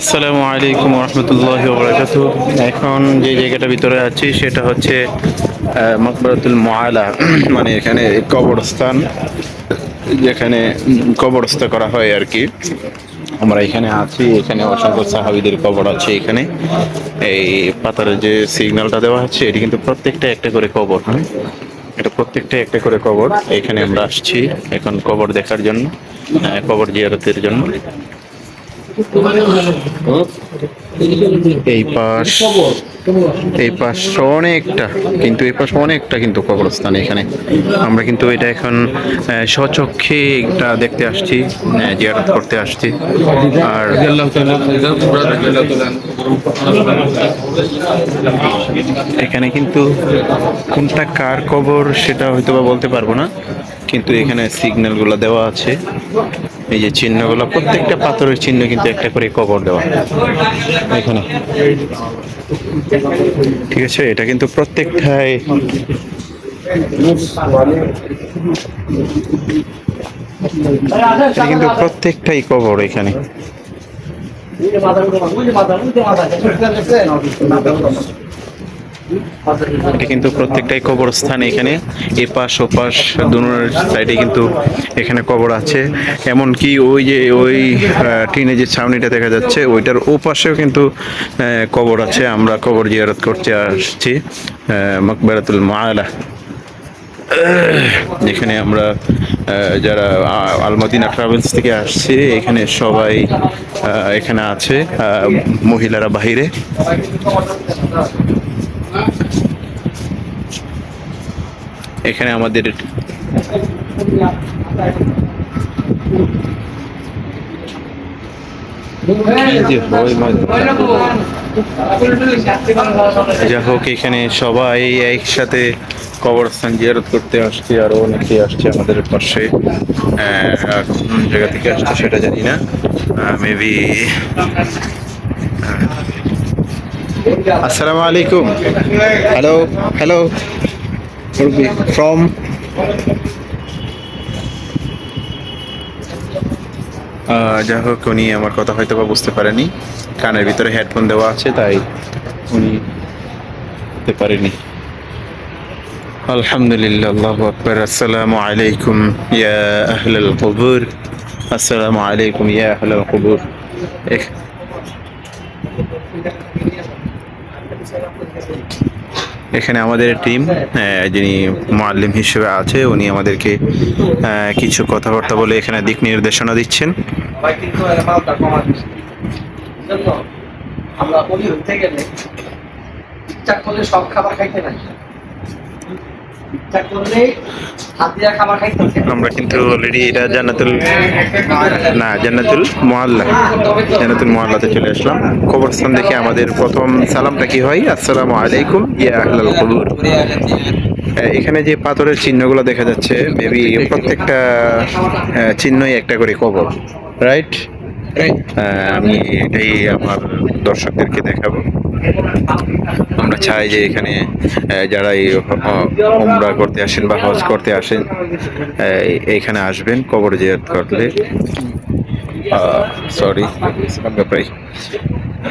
আসসালামু আলাইকুম রহমতুল্লাহ বরাকাতু এখন যে জায়গাটা ভিতরে আছি, সেটা হচ্ছে মকবরাতুল মোয়ালা মানে এখানে কবরস্থান, যেখানে কবরস্থ করা হয় আর কি। আমরা এখানে আছি, এখানে অসংখ্য সাহাবিদের কবর আছে এখানে। এই পাতারের যে সিগন্যালটা দেওয়া হচ্ছে, এটি কিন্তু প্রত্যেকটা একটা করে কবর হ্যাঁ? এটা প্রত্যেকটা একটা করে কবর। এখানে আমরা আসছি এখন কবর দেখার জন্য কবর জিয়ারতের জন্য। এই পাশ এই পাশ অনেকটা, কিন্তু এই পাশ অনেকটা কিন্তু কবরস্থান এখানে। আমরা কিন্তু এটা এখন স্বচক্ষে এটা দেখতে আসছি জিয়ারত করতে আসছি। আর এখানে কিন্তু কোনটা কার কবর সেটা হয়তো বা বলতে পারব না, কিন্তু এখানে সিগন্যালগুলো দেওয়া আছে। এই যে চিহ্নগুলো, প্রত্যেকটা পাথরের চিহ্ন কিন্তু একটা করে কবর দেওয়া। এখানে। ঠিক আছে, এটা কিন্তু প্রত্যেকটাই এটা কিন্তু প্রত্যেকটাই কবর এখানে। এটা কিন্তু প্রত্যেকটাই কবরস্থান এখানে। এ পাশ ও পাশ দুনোর সাইডে কিন্তু এখানে কবর আছে। এমনকি ওই যে ওই টিনে যে ছাউনিটা দেখা যাচ্ছে, ওইটার ও পাশেও কিন্তু কবর আছে। আমরা কবর জিয়ারত করতে আসছি মকবরাতুল মাআলা। যেখানে আমরা যারা আলমদিনা ট্রাভেলস থেকে আসছে, এখানে সবাই এখানে আছে মহিলারা বাহিরে। এখানে আমাদের কি যে হয় মাঝে- যা হোক, এখানে সবাই একসাথে কবরস্থান জিয়ারত করতে আসছে, আরও অনেকে আসছে আমাদের পাশে। কোন জায়গা থেকে আসছে সেটা জানি না। মেবি আসসালামু আলাইকুম। হ্যালো হ্যালো ফ্রম যা হোক, উনি আমার কথা হয়তো বা বুঝতে পারেনি। কানের ভিতরে হেডফোন দেওয়া আছে, তাই উনি বুঝতে পারেনি। আলহামদুলিল্লাহ, আল্লাহ আকবর। আসসালামু আলাইকুম ইয়া আহলাল কবুর। আসসালামু আলাইকুম ইয়া আহলাল কবুর। এখ- এখানে আমাদের টিম যিনি মোয়াল্লিম হিসেবে আছে, উনি আমাদেরকে কিছু কথাবার্তা বলে এখানে দিক নির্দেশনা দিচ্ছেন। আমরা থেকে ইচ্ছা করলে সব খাবার খাইতে নাই ইচ্ছা করলে হাত দিয়া খাবার খাইতে হচ্ছে। আমরা কিন্তু অলরেডি এটা জান্নাতুল না জান্নাতুল মোয়াল্লা জান্নাতুল মোহাল্লাতে চলে আসলাম। কবরস্থান দেখে আমাদের প্রথম সালামটা কি হয়? আসসালামু আলাইকুম ইয়া আহলাল কবুর। এখানে যে পাথরের চিহ্নগুলো দেখা যাচ্ছে মেবি প্রত্যেকটা চিহ্নই একটা করে কবর রাইট আমি এটাই আমার দর্শকদেরকে দেখাবো। আমরা চাই যে এখানে যারা এই ওমরা করতে আসেন বা হজ করতে আসেন এইখানে আসবেন কবর জিয়ারত করলে। সরি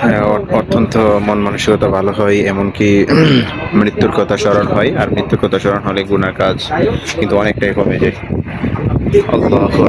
হ্যাঁ, অত্যন্ত মন মানসিকতা ভালো হয় এমনকি মৃত্যুর কথা স্মরণ হয় আর মৃত্যুর কথা স্মরণ হলে গুনার কাজ কিন্তু অনেকটাই কমে যায়। আল্লাহু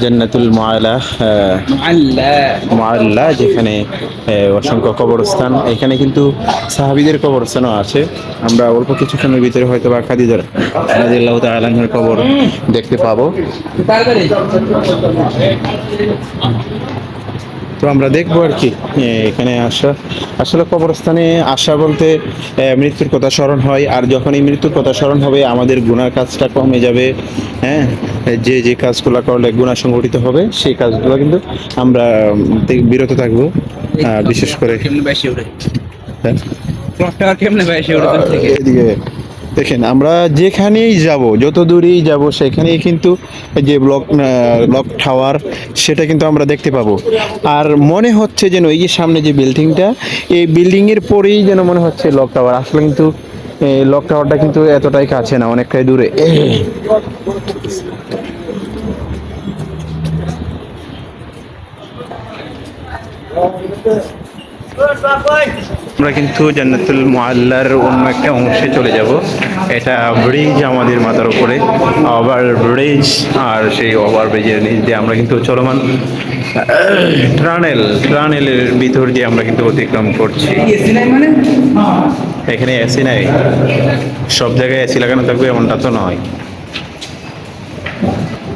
জান্নাতুল মালা মাল্লা যেখানে অসংখ্য কবরস্থান। এখানে কিন্তু সাহাবিদের কবরস্থানও আছে। আমরা অল্প কিছুক্ষণের ভিতরে হয়তো বা খাদিজার তাআলা কবর দেখতে পাবো। তো আমরা দেখব আর কি এখানে আসা। আসলে কবরস্থানে আসা বলতে মৃত্যুর কথা স্মরণ হয় আর যখন এই মৃত্যুর কথা স্মরণ হবে আমাদের গুনার কাজটা কমে যাবে হ্যাঁ? যে যে কাজগুলো করলে গুণা সংগঠিত হবে সেই কাজগুলো কিন্তু আমরা বিরত থাকব বিশেষ করে হ্যাঁ, এদিকে। দেখেন, আমরা যেখানেই যাব, যত দূরেই যাব, সেখানেই কিন্তু যে ব্লক ব্লক টাওয়ার সেটা কিন্তু আমরা দেখতে পাবো। আর মনে হচ্ছে যেন এই যে সামনে যে বিল্ডিংটা এই বিল্ডিংয়ের পরেই যেন মনে হচ্ছে লক টাওয়ার আসলে কিন্তু লক টাওয়ারটা কিন্তু এতটাই কাছে না, অনেকটাই দূরে। আমরা কিন্তু জান্নাতুল মোয়াল্লার অন্য একটা অংশে চলে যাব। এটা ব্রিজ আমাদের মাথার উপরে। ওভার ব্রিজ আর সেই ওভার ব্রিজের নিচ দিয়ে আমরা কিন্তু চলমান ট্রানেল ট্রানেলের ভিতর দিয়ে আমরা কিন্তু অতিক্রম করছি। এখানে এসি নাই। সব জায়গায় এসি লাগানো থাকবে এমনটা তো নয়।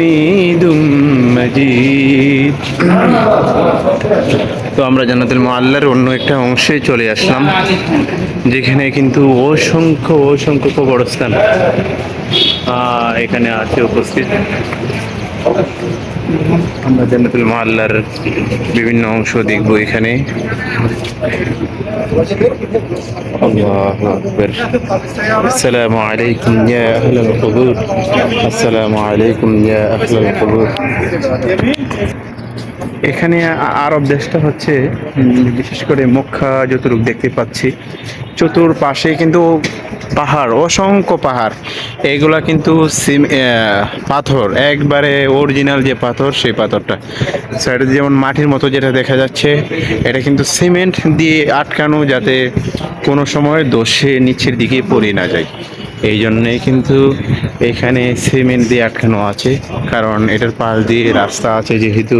হামিদুম মজিদ। তো আমরা জান্নাতুল মুআল্লার অন্য একটা অংশে চলে আসলাম, যেখানে কিন্তু অসংখ্য অসংখ্য কবরস্থান এখানে আছে উপস্থিত। আমরা জান্নাতুল মহাল্লার বিভিন্ন অংশ দেখব এখানে। আসসালামু আলাইকুম ইয়া আহলাল কুবুর। আসসালামু আলাইকুম ইয়া আহলাল কুবুর। এখানে আরব দেশটা হচ্ছে বিশেষ করে মক্কা যতটুকু দেখতে পাচ্ছি। চতুর্পাশে কিন্তু পাহাড়, অসংখ্য পাহাড়। এগুলা কিন্তু পাথর। একবারে অরিজিনাল যে পাথর, সেই পাথরটা। সাইডে যেমন মাটির মতো যেটা দেখা যাচ্ছে, এটা কিন্তু সিমেন্ট দিয়ে আটকানো যাতে কোনো সময় দোষে নিচের দিকে পড়ে না যায়। এই জন্যে কিন্তু এখানে সিমেন্ট দিয়ে আটকানো আছে, কারণ এটার পাশ দিয়ে রাস্তা আছে যেহেতু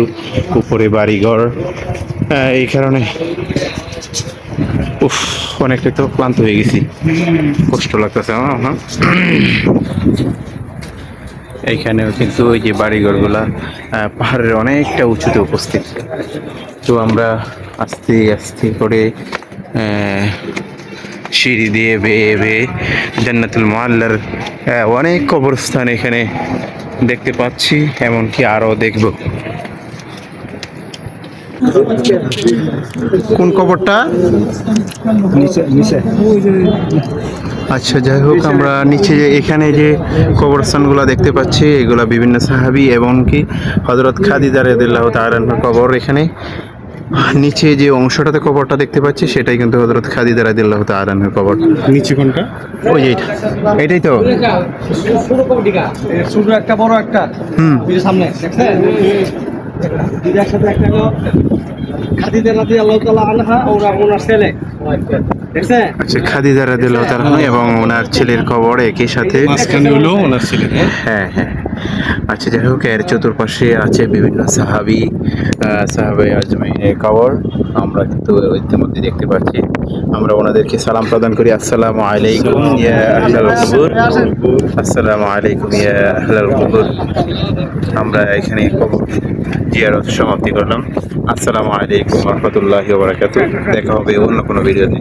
উপরে বাড়িঘর। এই কারণে উফ অনেকটা তো ক্লান্ত হয়ে গেছি। কষ্ট লাগতেছে আমার এইখানেও কিন্তু ওই যে বাড়িঘরগুলা পাহাড়ের অনেকটা উঁচুতে উপস্থিত। তো আমরা আস্তে আস্তে করে সিঁড়ি দিয়ে বেয়ে বেয়ে জান্নাতুল মোয়াল্লার আহ, অনেক কবরস্থান এখানে দেখতে পাচ্ছি এমনকি আরও দেখব। কোন কবরটা? আচ্ছা যাই হোক আমরা নিচে যে এখানে যে কবরস্থানগুলো দেখতে পাচ্ছি এগুলা বিভিন্ন সাহাবি এমনকি হজরত খাদিজা রেদুল্লাহ তাআলার কবর এখানে। নিচে যে অংশটাতে কবরটা দেখতে পাচ্ছি সেটাই কিন্তু হজরত খাদিজা রাদিল্লাহ তাআলার কবর। নিচে কোনটা? ওই যে এটা এটাই তো? ছোট একটা বড় একটা হুম সামনে একসাথে একটা হলো খাদিজা রাদি আল্লাহ তাআলা আনহা ওরা ওনার ছেলে। আচ্ছা খাদিজা রাদিল্লাহ তাআলা এবং ওনার ছেলের কবর একই সাথে। মাঝখানে হলো ওনার ছেলে। হ্যাঁ হ্যাঁ। আচ্ছা যাই হোক এর চতুর্পাশে আছে বিভিন্ন সাহাবি সাহাবে আজমাইনের আমরা কিন্তু ইতিমধ্যে দেখতে পাচ্ছি। আমরা ওনাদেরকে সালাম প্রদান করি। আসসালামু আলাইকুম, ইয়া আসসালামু আলাইকুম আমরা এখানে কবর জিয়ারত সমাপ্তি করলাম। আসসালামু আলাইকুম রহমতুল্লাহ ওয়া বারাকাতুহু। দেখা হবে অন্য কোনো ভিডিওতে।